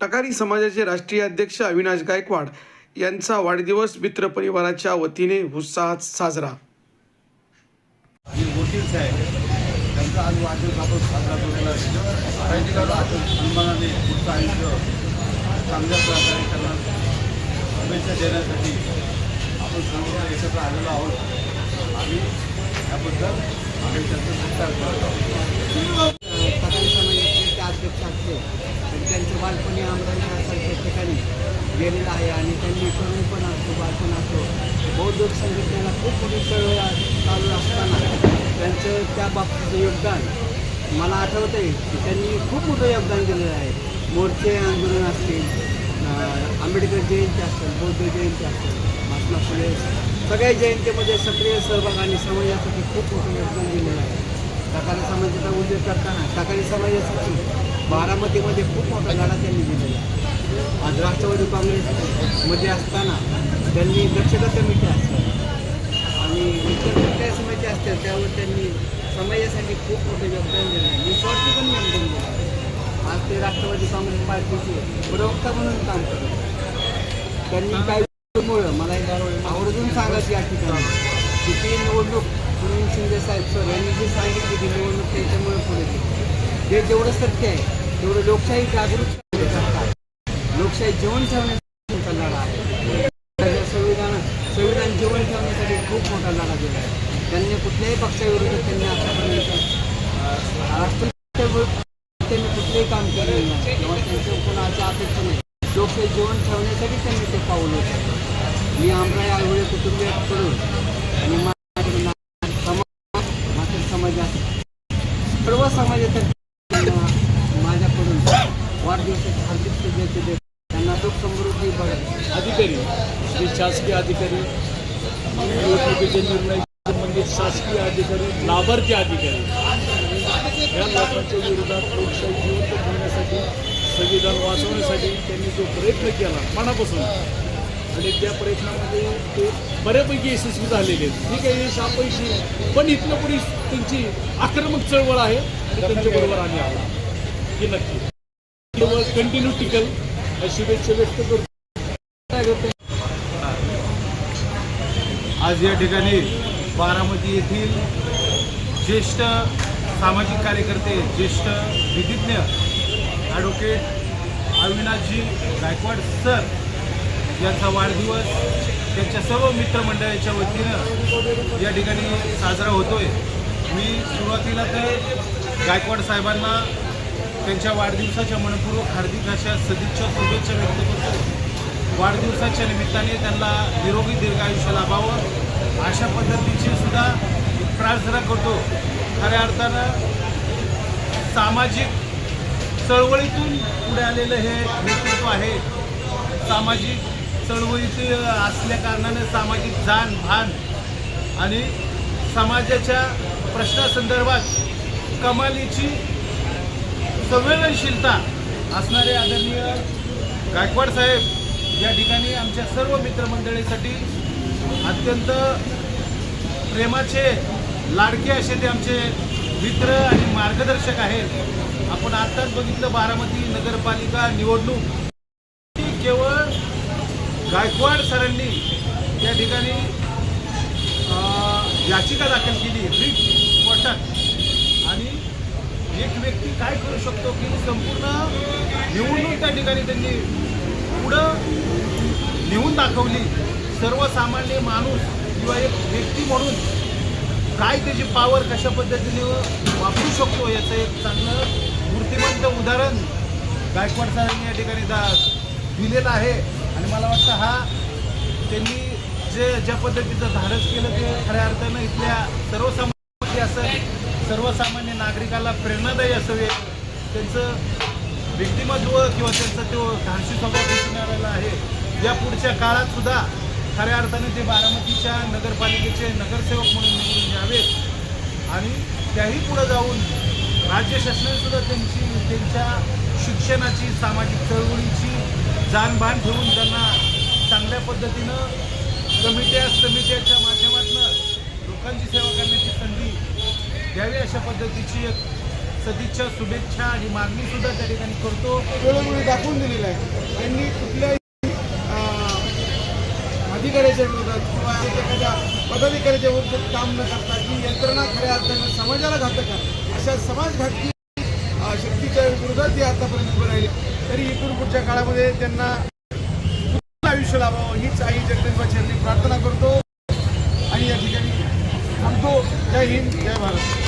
टकारी समाजाचे राष्ट्रीय अध्यक्ष अविनाश गायकवाड यांचा वाढदिवस मित्र परिवाराच्या वतीने उत्साहात साजरा. त्यांचा आज वाढदिवस आपण साजरा केलेला सन्मानाने चांगल्या प्रकारे त्यांना शुभेच्छा देण्यासाठी आपण सर्व एकत्र आलेलो आहोत. आणि त्याबद्दल आम्ही त्यांचा सत्कार करत आहोत सकाळी समाजाचे ते अध्यक्ष असले तर आमदार बालपणी ठिकाणी गेलेलं आहे आणि त्यांनी करून पण असतो बालपण असतो बौद्ध संघटनेला खूप मोठी चळवळ चालू असताना त्यांचं त्या बाबतीचं योगदान मला आठवतं आहे की त्यांनी खूप मोठं योगदान दिलेलं आहे. मोर्चे आंदोलन असतील आंबेडकर जयंती असेल बौद्ध जयंती असेल महात्मा फुले सगळ्या जयंतीमध्ये सक्रिय सहभाग आणि समाजासाठी खूप मोठं योगदान दिलेलं आहे. सकाळी समाजाचा उल्लेख करताना सकाळी समाजासाठी बारामतीमध्ये खूप मोठा लढा त्यांनी दिलेला आज राष्ट्रवादी काँग्रेसमध्ये असताना त्यांनी दक्षता कमिटी असतात आणि इतर कुठल्या समिती असतात त्यावर त्यांनी समाजासाठी खूप मोठं योगदान दिलं आहे. निस्वार्थी पण योगदान दिलं आहे. आज ते राष्ट्रवादी काँग्रेस पार्टीचे प्रवक्ता म्हणून काम करतात त्यांनी काही मला आवर्जून सांगायची या ठिकाणी की ती निवडणूक सुनील शिंदे साहेब सर यांनी जी सांगितली ती निवडणूक त्याच्यामुळे पुढे हे जे जेवढं सत्य आहे तेवढं लोकशाही जागृत लोकशाही जीवन ठेवण्यासाठी मोठा लढा आहे संविधान संविधान जीवन ठेवण्यासाठी खूप मोठा लढा दिला आहे त्यांनी कुठल्याही पक्षाविरोधात त्यांनी आतापर्यंत अं, त्यांनी कुठलंही काम केलेलं नाही किंवा त्यांच्या कोणाच्या अपेक्षा नाही लोकशाही जीवन ठेवण्यासाठी त्यांनी ते पाऊल होतं मी आमराय आळवळे कुटुंबियाकडून आणि समाज मात्र समाजात सर्व समाजातर्फे वाढदिवसाच्या हार्दिक शुभेच्छा देत त्यांना दुःख समृद्धी पडेल अधिकारी जे शासकीय अधिकारी निवडणुकीचे निर्णय संबंधित शासकीय अधिकारी लाभार्थी अधिकारी या लोकांच्या विरोधात लोकशाही जिवंत ठेवण्यासाठी संविधान वाचवण्यासाठी त्यांनी जो प्रयत्न केला मनापासून आणि त्या प्रयत्नामध्ये ते बऱ्यापैकी यशस्वी झालेले आहेत. ठीक आहे यश अपयशी पण इथलं पुढे त्यांची आक्रमक चळवळ आहे आणि त्यांच्याबरोबर आम्ही आहोत. हे नक्की. कंटिन्यू टिकल. शुभेच्छा व्यक्त करतो. आज या ठिकाणी बारामती येथील ज्येष्ठ सामाजिक कार्यकर्ते ज्येष्ठ विधिज्ञ ॲडव्होकेट अविनाशजी गायकवाड सर यांचा वाढदिवस त्यांच्या सर्व मित्रमंडळाच्या वतीनं या ठिकाणी साजरा होतोय. मी सुरुवातीला तर गायकवाड साहेबांना त्यांच्या वाढदिवसाच्या मनपूर्वक हार्दिक अशा सदिच्छा शुभेच्छा व्यक्त करतो. वाढदिवसाच्या निमित्ताने त्यांना निरोगी दीर्घायुष्य लाभावं. अशा पद्धतीची सुद्धा प्रार्थना करतो. खऱ्या अर्थानं सामाजिक चळवळीतून पुढे आलेलं हे नेतृत्व आहे. सामाजिक चळवळीत असल्या कारणानं सामाजिक जाण भान आणि समाजाच्या प्रश्नासंदर्भात कमालीची संवेदनशीलता असणारे आदरणीय गायकवाड साहेब या ठिकाणी आमच्या सर्व मित्रमंडळीसाठी अत्यंत प्रेमाचे लाडके असे ते आमचे मित्र आणि मार्गदर्शक आहेत. आपण आत्ताच बघितलं बारामती नगरपालिका निवडणूक. केवळ गायकवाड सरांनी त्या ठिकाणी याचिका दाखल केली. रिट कोर्टात एक व्यक्ती काय करू शकतो की संपूर्ण निवडणूक त्या ठिकाणी त्यांनी पुढं नेऊन दाखवली. सर्वसामान्य माणूस किंवा एक व्यक्ती म्हणून काय त्याची पावर कशा पद्धतीने वापरू शकतो याचं एक चांगलं मूर्तिमंत उदाहरण गायकवाड सरांनी या ठिकाणी दा दिलेलं आहे. आणि मला वाटतं हा त्यांनी जे ज्या पद्धतीचं धाडस केलं ते खऱ्या अर्थानं इथल्या सर्वसामान्य सर्वसामान्य नागरिकाला प्रेरणादायी असावे. त्यांचं व्यक्तिमत्व किंवा त्यांचा तो धाडसी स्वभाव दिसून आलेला आहे. या पुढच्या काळात सुद्धा खऱ्या अर्थाने ते बारामतीच्या नगरपालिकेचे नगरसेवक म्हणून निवडून यावेत. आणि त्याही पुढं जाऊन राज्य शासनानेसुद्धा त्यांची त्यांच्या शिक्षणाची सामाजिक चळवळीची जाणभान ठेवून त्यांना चांगल्या पद्धतीनं कमिट्या समित्याच्या माध्यमातून लोकांची सेवा करण्याची संधी द्यावी अशा पद्धतीची एक सदिच्छा शुभेच्छा आणि मागणी सुद्धा त्या ठिकाणी करतो. वेळोवेळी दाखवून दिलेलं आहे. त्यांनी कुठल्याही अधिकाऱ्याच्या विरोधात किंवा एखाद्या पदाधिकाऱ्याच्या विरोधात काम न करता ही यंत्रणा खऱ्या अर्थानं समाजाला घातक आहे. अशा समाजघातकी शक्तीच्या विरोधात ते आतापर्यंत उभं राहिले. तरी इथून पुढच्या काळामध्ये त्यांना आयुष्य लाभावं हीच आई जगदंबा चरणी प्रार्थना करतो. आणि या ठिकाणी थांबतो. जय हिंद जय भारत.